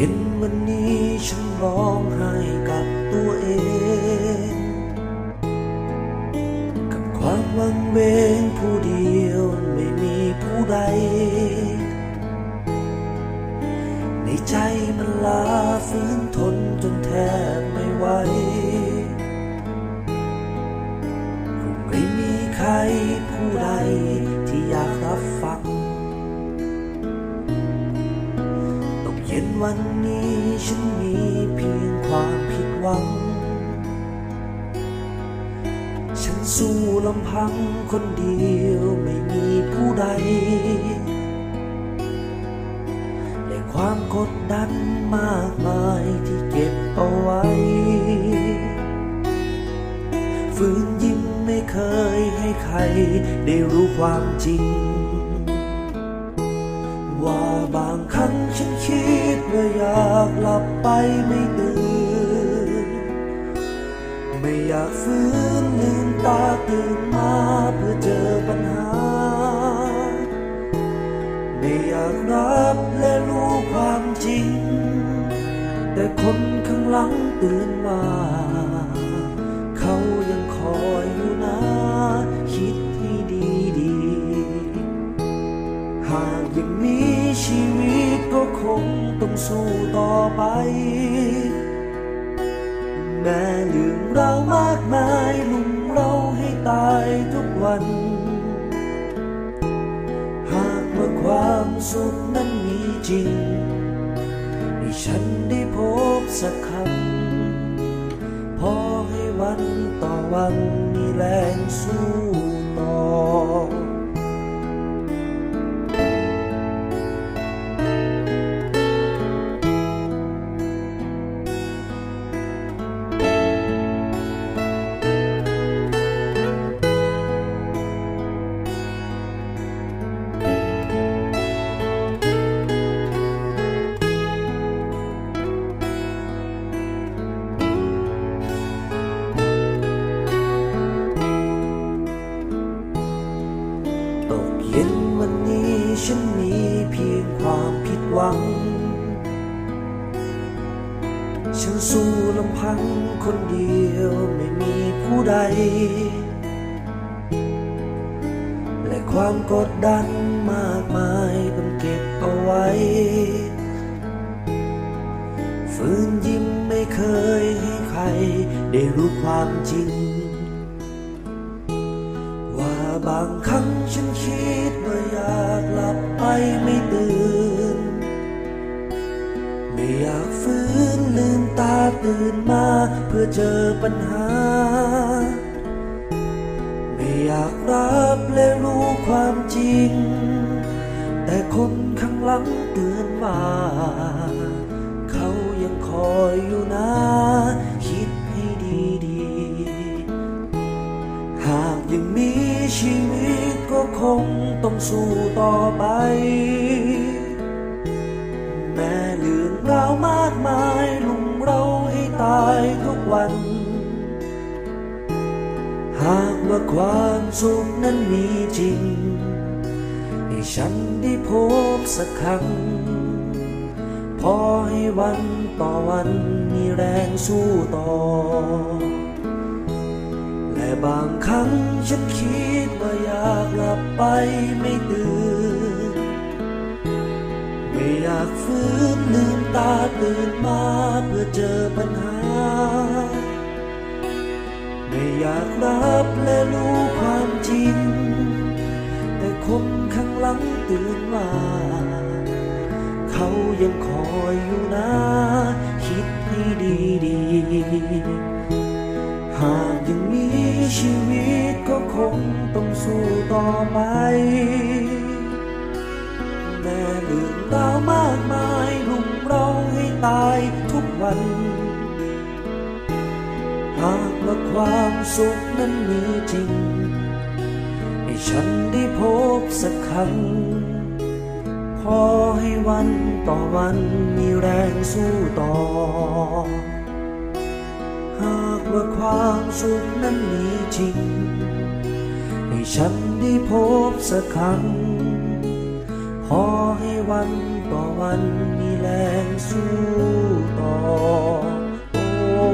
เห็นวันนี้ฉันร้องไห้กับตัวเอง กับความวังเวงผู้เดียว นวันนี้ฉันมีเพียงความผิดหวัง ฉันสู้ลำพังคนเดียวไม่มีผู้ใด และความกดดันมากมายที่เก็บเอาไว้ ฝืนยิ้มไม่เคยให้ใครได้รู้ความจริง ว่าบางครั้งากหลับไปไม่ตื่น ไม่อยากฟื้นลืมตาตื่นมาเพื่อเจอปัญหา ไม่อยากรับและรู้ความจริง แต่คนข้างหลังตื่นมา เขายังคอยอยู่นะคิดให้ดีดีๆหากยังมีชีวิต คงต้องสู้ต่อไป แม้เรื่องรามากมายลุมเราให้ตายทุกวัน หากว่าความสุขนั้นมีจริงให้ฉันได้พบสักคำพอให้วันต่อวันมีแรงสู้ มีเพียงความผิดหวัง ฉันสู้ลำพังคนเดียวไม่มีผู้ใด และความกดดันมากมายต้องเก็บเอาไว้ ฝืนยิ้มไม่เคยให้ใครได้รู้ความจริงว่าบางครั้งฉันคิดว่าอยากากฟื้นลืมตาตื่นมาเพื่อเจอปัญหา ไม่อยากรับและรู้ความจริง แต่คนข้างหลังเตือนว่า เขายังคอยอยู่นะ คิดให้ดีดีๆหากยังมีชีวิตก็คงต้องสู้ต่อไป วัน หากว่าความสุขนั้นมีจริง ให้ฉันได้พบสักครั้ง พอให้วันต่อวันมีแรงสู้ต่อ และบางครั้งฉันคิดว่าอยากหลับไปไม่ตื่น ไม่อยากฟื้นลืมตาตื่นมาเพื่อเจอปัญหา ไม่อยากรับและรู้ความจริง แต่คนข้างหลังตื่นว่าเขายังคอยอยู่นะ คิดให้ดีดีๆหากยังมีชีวิตก็คงต้องสู้ต่อไป แม้เรื่องราวมากมายลุมเราให้ตายทุกวัน หากว่าความสุขนั้นมีจริง ให้ฉันได้พบสักครั้ง พอให้วันต่อวันมีแรงสู้ต่อ หากว่าความสุขนั้นมีจริง ให้ฉันได้พบสักครั้ง ขอให้วันต่อวันมีแรงสู้ต่อโอ้